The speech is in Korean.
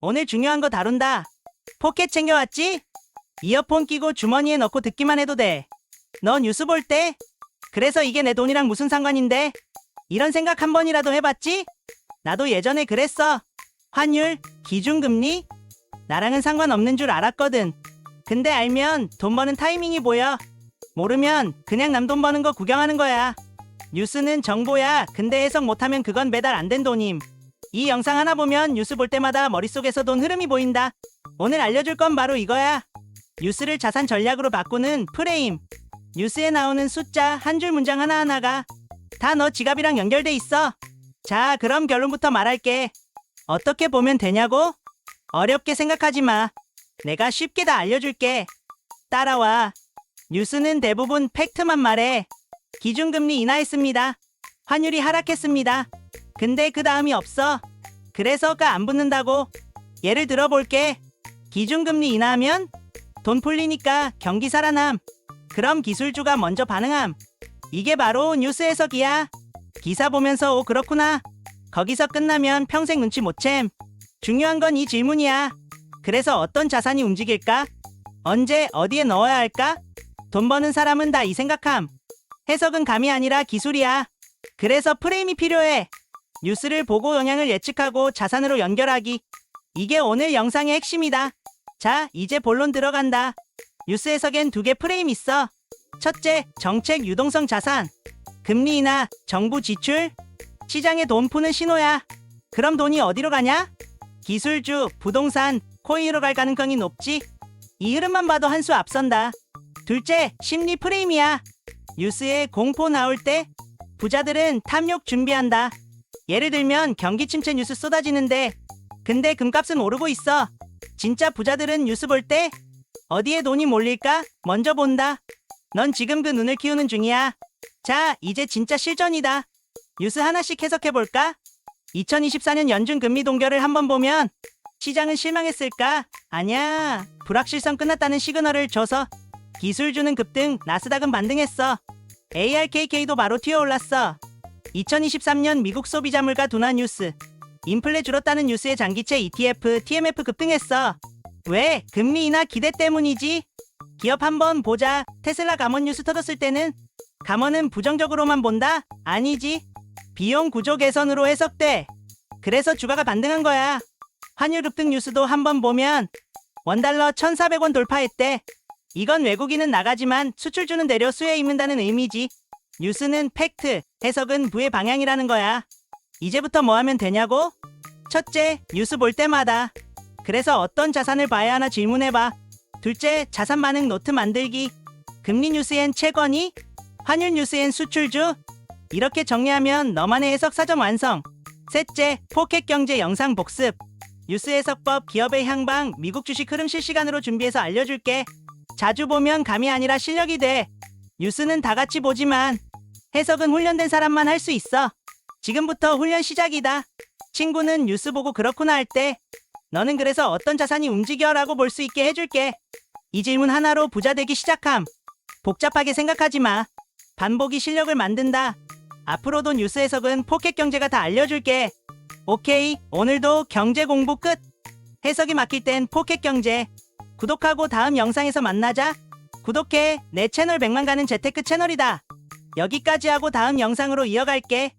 오늘 중요한 거 다룬다. 포켓 챙겨왔지? 이어폰 끼고 주머니에 넣고 듣기만 해도 돼. 너 뉴스 볼 때? 그래서 이게 내 돈이랑 무슨 상관인데? 이런 생각 한 번이라도 해봤지? 나도 예전에 그랬어. 환율, 기준금리? 나랑은 상관없는 줄 알았거든. 근데 알면 돈 버는 타이밍이 보여. 모르면 그냥 남 돈 버는 거 구경하는 거야. 뉴스는 정보야. 근데 해석 못하면 그건 배달 안 된 돈임. 이 영상 하나 보면 뉴스 볼 때마다 머릿속에서 돈 흐름이 보인다. 오늘 알려줄 건 바로 이거야. 뉴스를 자산 전략으로 바꾸는 프레임. 뉴스에 나오는 숫자 한 줄 문장 하나하나가 다 너 지갑이랑 연결돼 있어. 자, 그럼 결론부터 말할게. 어떻게 보면 되냐고? 어렵게 생각하지 마. 내가 쉽게 다 알려줄게. 따라와. 뉴스는 대부분 팩트만 말해. 기준금리 인하했습니다. 환율이 하락했습니다. 근데 그 다음이 없어. 그래서가 안 붙는다고. 예를 들어 볼게. 기준금리 인하하면 돈 풀리니까 경기 살아남. 그럼 기술주가 먼저 반응함. 이게 바로 뉴스 해석이야. 기사 보면서 오 그렇구나. 거기서 끝나면 평생 눈치 못 챔. 중요한 건 이 질문이야. 그래서 어떤 자산이 움직일까? 언제 어디에 넣어야 할까? 돈 버는 사람은 다 이 생각함. 해석은 감이 아니라 기술이야. 그래서 프레임이 필요해. 뉴스를 보고 영향을 예측하고 자산으로 연결하기. 이게 오늘 영상의 핵심이다. 자, 이제 본론 들어간다. 뉴스 해석엔 두 개 프레임 있어. 첫째, 정책 유동성 자산. 금리 인하, 정부 지출. 시장에 돈 푸는 신호야. 그럼 돈이 어디로 가냐? 기술주, 부동산, 코인으로 갈 가능성이 높지. 이 흐름만 봐도 한 수 앞선다. 둘째, 심리 프레임이야. 뉴스에 공포 나올 때 부자들은 탐욕 준비한다. 예를 들면 경기 침체 뉴스 쏟아지는데 근데 금값은 오르고 있어. 진짜 부자들은 뉴스 볼 때 어디에 돈이 몰릴까 먼저 본다. 넌 지금 그 눈을 키우는 중이야. 자, 이제 진짜 실전이다. 뉴스 하나씩 해석해 볼까? 2024년 연준 금리 동결을 한번 보면 시장은 실망했을까? 아니야. 불확실성 끝났다는 시그널을 줘서 기술주는 급등, 나스닥은 반등했어. ARKK도 바로 튀어올랐어. 2023년 미국 소비자 물가 둔화 뉴스. 인플레 줄었다는 뉴스의 장기채 ETF, TMF 급등했어. 왜? 금리 인하 기대 때문이지. 기업 한번 보자. 테슬라 감원 뉴스 터졌을 때는 감원은 부정적으로만 본다? 아니지. 비용 구조 개선으로 해석돼. 그래서 주가가 반등한 거야. 환율 급등 뉴스도 한번 보면 원달러 1,400원 돌파했대. 이건 외국인은 나가지만 수출주는 내려 수혜에 입는다는 의미지. 뉴스는 팩트, 해석은 부의 방향이라는 거야. 이제부터 뭐 하면 되냐고? 첫째, 뉴스 볼 때마다. 그래서 어떤 자산을 봐야 하나 질문해봐. 둘째, 자산 반응 노트 만들기. 금리 뉴스엔 채권이, 환율 뉴스엔 수출주. 이렇게 정리하면 너만의 해석 사전 완성. 셋째, 포켓 경제 영상 복습. 뉴스 해석법 기업의 향방 미국 주식 흐름 실시간으로 준비해서 알려줄게. 자주 보면 감이 아니라 실력이 돼. 뉴스는 다 같이 보지만 해석은 훈련된 사람만 할 수 있어. 지금부터 훈련 시작이다. 친구는 뉴스 보고 그렇구나 할 때 너는 그래서 어떤 자산이 움직여라고 볼 수 있게 해줄게. 이 질문 하나로 부자 되기 시작함. 복잡하게 생각하지 마. 반복이 실력을 만든다. 앞으로도 뉴스 해석은 포켓 경제가 다 알려줄게. 오케이, 오늘도 경제 공부 끝. 해석이 막힐 땐 포켓 경제. 구독하고 다음 영상에서 만나자. 구독해. 내 채널 100만 가는 재테크 채널이다. 여기까지 하고 다음 영상으로 이어갈게.